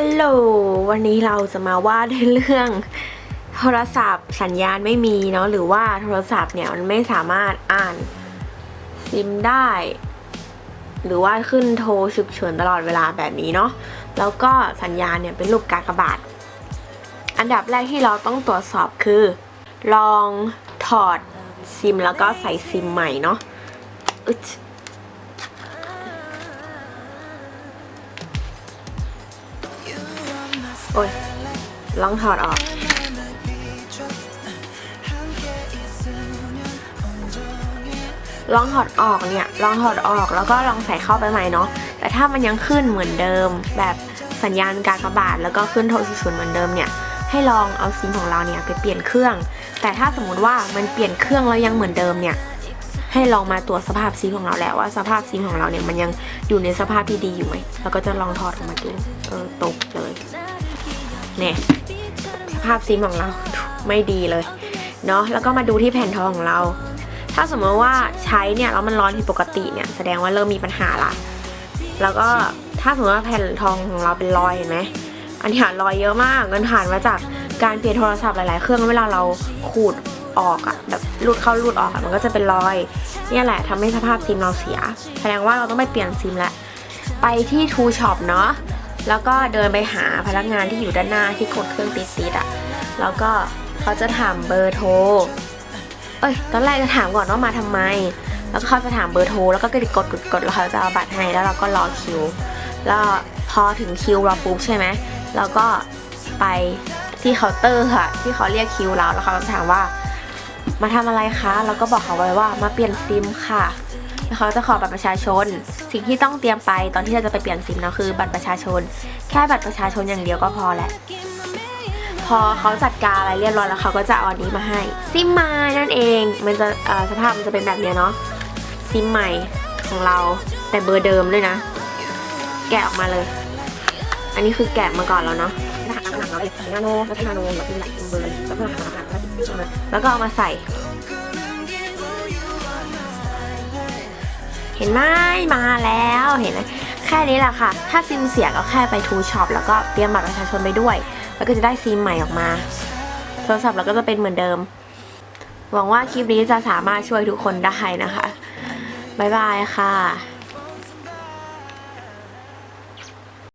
ฮัลโหล วันนี้เราจะมาว่าในเรื่องโทรศัพท์สัญญาณไม่มีเนาะหรือว่าโทรศัพท์เนี่ยมันไม่สามารถอ่านซิมได้ หรือว่าขึ้นโทรฉุกเฉินตลอดเวลาแบบนี้เนาะแล้วก็สัญญาณเนี่ยเป็นรูปกากบาท อันดับแรกที่เราต้องตรวจสอบคือ ลองถอดซิมแล้วก็ใส่ซิมใหม่เนาะ โอ้ยลองถอดออก ลองถอดออกเนี่ย ลองถอดออกแล้วก็ลองใส่เข้าไปใหม่เนาะ แต่ถ้ามันยังขึ้นเหมือนเดิม แบบสัญญาณการกระบาทแล้วก็ขึ้นโทรฉุกเฉินเหมือนเดิมเนี่ยให้ลองเอาซิมของเราเนี่ยไปเปลี่ยนเครื่อง แต่ถ้าสมมติว่ามันเปลี่ยนเครื่องแล้วยังเหมือนเดิมเนี่ย ให้ลองมาตรวจสภาพซิมของเราแล้วว่าสภาพซิมของเราเนี่ยมันยังอยู่ในสภาพที่ดีอยู่ไหมแล้วก็จะลองถอดออกมาดู เออตกเลย เนี่ยสภาพซิมของเราไม่ดีเลยเนาะแล้วก็มาดูที่แผ่นทองของเรา ถ้าสมมติว่าใช้เนี่ยแล้วมันร้อนผิดปกติเนี่ยแสดงว่าเริ่มมีปัญหาละแล้วก็ถ้าสมมติว่าแผ่นทองของเราเป็นรอยเห็นไหมอันนี้รอยเยอะมากมันผ่านมาจากการเปลี่ยนโทรศัพท์หลาย ๆ เครื่องเวลาเราขูดออกอะแบบรูดเข้ารูดออกอะมันก็จะเป็นรอยเนี่ยแหละทำให้สภาพซิมเราเสีย แสดงว่าเราต้องไปเปลี่ยนซิมและไปที่ True Shop เนาะ แล้วก็เดินไปหาพนักงานที่อยู่ด้านหน้าที่กดเครื่องติดติดอะแล้วก็เขาจะถามเบอร์โทร เอ้ย ตอนแรกจะถามก่อนว่ามาทำไม แล้วก็เขาจะถามเบอร์โทร แล้วก็กดกดกดกดแล้วเขาจะเอาบัตรให้ แล้วเราก็รอคิว แล้วพอถึงคิวเราปุ๊บใช่ไหมเราก็ไปที่เคาน์เตอร์ค่ะ ที่เขาเรียกคิวเรา แล้วเขาถามว่า มาทำอะไรคะ แล้วก็บอกเขาไว้ว่ามาเปลี่ยนซิมค่ะ เขาจะขอบัตรประชาชน สิ่งที่ต้องเตรียมไปตอนที่เราจะไปเปลี่ยนซิมนะคือบัตรประชาชน แค่บัตรประชาชนอย่างเดียวก็พอแหละ พอเขาจัดการอะไรเรียบร้อยแล้วเขาก็จะเอาอันนี้มาให้ ซิมใหม่นั่นเอง มันจะเอ่อสภาพมันจะเป็นแบบเนี้ยเนาะ ซิมใหม่ของเราแต่เบอร์เดิมด้วยนะ แกะออกมาเลย อันนี้คือแกะมาก่อนแล้วเนาะรหัสหลังเราเลยนาโนแล้วนาโนแบบมีหลายเบอร์แล้วก็รหัสหลังแล้วก็เอามาใส่ เห็นไหมมาแล้วเห็นไหมแค่นี้แหละค่ะ ถ้าซิมเสียก็แค่ไปทูช็อปแล้วก็เตรียมบัตรประชาชนไปด้วย แล้วก็จะได้ซิมใหม่ออกมา โทรศัพท์เราก็จะเป็นเหมือนเดิม หวังว่าคลิปนี้จะสามารถช่วยทุกคนได้นะคะ บ๊ายบายค่ะ